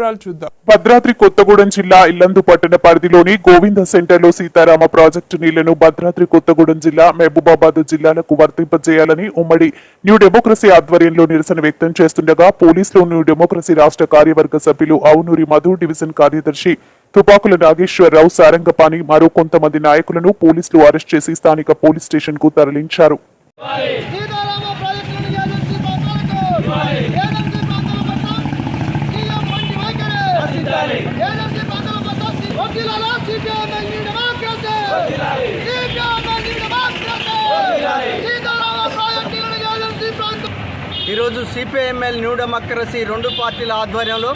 వివరాలు చూద్దాం. భద్రాద్రి కొత్తగూడెం జిల్లా ఇల్లందు పట్టణ పరిధిలోని గోవింద సెంటర్లో సీతారామ ప్రాజెక్టు నీళ్ళను భద్రాద్రి కొత్తగూడెం జిల్లా మహబూబాబాద్ జిల్లాలకు వర్తింపజేయాలని ఉమ్మడి న్యూ డెమోక్రసీ ఆధ్వర్యంలో నిరసన వ్యక్తం చేస్తుండగా పోలీసులు న్యూ డెమోక్రసీ రాష్ట్ర కార్యవర్గ సభ్యులు అవునూరి మధు డివిజన్ కార్యదర్శి తుపాకుల నాగేశ్వరరావు సారంగపాణి మరో కొంతమంది నాయకులను పోలీసులు అరెస్ట్ చేసి స్థానిక పోలీస్ స్టేషన్కు తరలించారు సీతారామ ప్రాజెక్టులను ఏజెన్సీ ప్రాంతాలకు ఏజెన్సీ ప్రాంతాల పట్ల సీఎం వంటి వైఖరి ఏజెన్సీ ప్రాంతాల పట్ల సీ- వకీలాల సిపిఎం ఎల్ని డెమోక్రసీ సిపిఎం ఎల్ని డెమోక్రసీ సీతారామ ప్రాజెక్టులను ఏజెన్సీ ప్రాంతం ఈరోజు సిపిఐఎంఎల్ న్యూ డెమోక్రసీ రెండు పార్టీల ఆధ్వర్యంలో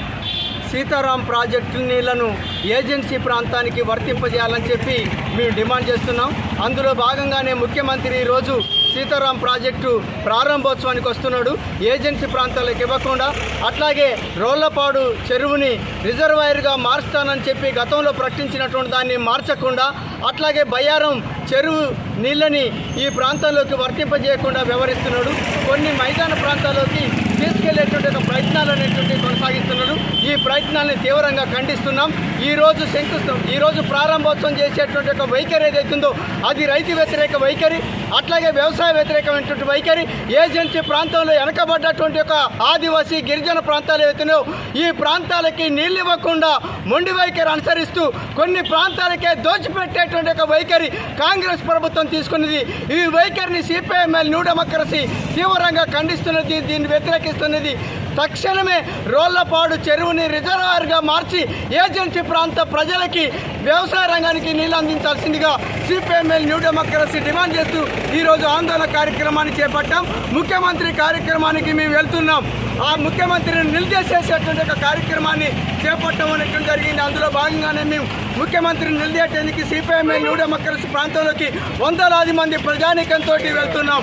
సీతారాం ప్రాజెక్టు నీళ్ళను ఏజెన్సీ ప్రాంతానికి వర్తింపజేయాలని చెప్పి మేము డిమాండ్ చేస్తున్నాం. అందులో భాగంగానే ముఖ్యమంత్రి ఈరోజు సీతారాం ప్రాజెక్టు ప్రారంభోత్సవానికి వస్తున్నాడు. ఏజెన్సీ ప్రాంతాలకు ఇవ్వకుండా అట్లాగే రోళ్ళపాడు చెరువుని రిజర్వాయర్గా మారుస్తానని చెప్పి గతంలో ప్రకటించినటువంటి దాన్ని మార్చకుండా అట్లాగే బయ్యారం చెరువు నీళ్ళని ఈ ప్రాంతంలోకి వర్తింపజేయకుండా వ్యవహరిస్తున్నాడు. కొన్ని మైదాన ప్రాంతాల్లోకి తీసుకెళ్ళేటువంటి ప్రయత్నాలు అనేటువంటి కొనసాగిస్తున్నాడు ఈ ప్రయత్నాన్ని తీవ్రంగా ఖండిస్తున్నాం. ఈ రోజు శంకుస్థం ఈ రోజు ప్రారంభోత్సవం చేసేటువంటి ఒక వైఖరి ఏదైతుందో అది రైతు వ్యతిరేక వైఖరి. అట్లాగే వ్యవసాయ వ్యతిరేకమైనటువంటి వైఖరి ఏజెన్సీ ప్రాంతంలో వెనకబడ్డటువంటి ఒక ఆదివాసీ గిరిజన ప్రాంతాలు ఏవైతున్నాయో ఈ ప్రాంతాలకి నీళ్ళు ఇవ్వకుండా మొండి వైఖరి అనుసరిస్తూ కొన్ని ప్రాంతాలకే దోచిపెట్టేటువంటి ఒక వైఖరి కాంగ్రెస్ ప్రభుత్వం తీసుకున్నది. ఈ వైఖరిని సిపిఐఎంఎల్ న్యూ డెమోక్రసీ తీవ్రంగా ఖండిస్తున్నది దీన్ని వ్యతిరేకిస్తున్నది తక్షణమే రోళ్ళపాడు చెరువుని రిజర్వాయర్గా మార్చి ఏజెన్సీ ప్రాంత ప్రజలకి వ్యవసాయ రంగానికి నీళ్ళు అందించాల్సిందిగా సిపిఎంఎల్ న్యూ డెమోక్రసీ డిమాండ్ చేస్తూ ఈరోజు ఆందోళన కార్యక్రమాన్ని చేపట్టాం. ముఖ్యమంత్రి కార్యక్రమానికి మేము వెళ్తున్నాం. ఆ ముఖ్యమంత్రిని నిలిదేసేసేటువంటి ఒక కార్యక్రమాన్ని చేపట్టడం అనేటువంటి జరిగింది. అందులో భాగంగానే మేము ముఖ్యమంత్రిని నిలదీయటానికి సిపిఎంఎల్ న్యూ డెమోక్రసీ ప్రాంతంలోకి వందలాది మంది ప్రజానీకంతో వెళ్తున్నాం.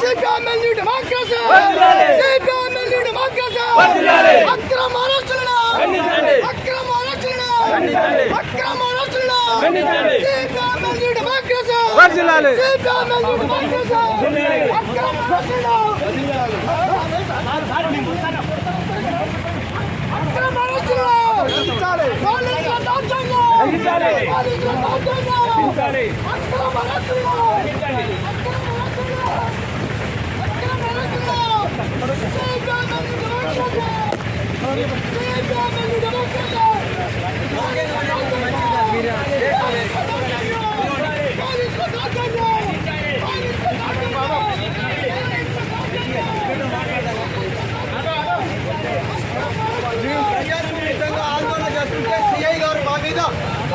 సిపిఎం వకీలాల సిపిఎం ఎల్ని డెమోక్రసీ సిపిఎం ఎల్ని డెమోక్రసీ అక్రమ అరెస్టులను అక్రమ అరెస్టులను అక్రమ అరెస్టులను సిపిఎం ఎల్ని డెమోక్రసీ సిపిఎం ఎల్ని డెమోక్రసీ అక్రమ అరెస్టులను అక్రమ అరెస్టులను పోలీసుల దౌర్జన్యం పోలీసుల దౌర్జన్యం అక్రమ అరెస్టులను Hallelujah.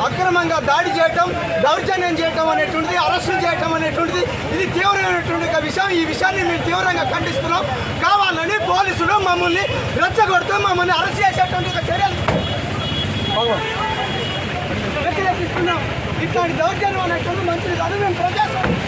అక్రమంగా దాడి చేయటం దౌర్జన్యం చేయటం అనేటువంటిది అరెస్టులు చేయటం అనేటువంటిది ఇది తీవ్రమైనటువంటి ఒక విషయం. ఈ విషయాన్ని మేము తీవ్రంగా ఖండిస్తున్నాం. కావాలని పోలీసులు మమ్మల్ని రెచ్చగొడుతూ మమ్మల్ని అరెస్ట్ చేసేటువంటి ఒక చర్యలు వ్యతిరేకిస్తున్నాం ఇట్లాంటి దౌర్జన్యం అనేటువంటి మంచిది కాదు. మేము ప్రజాస్వామ్యం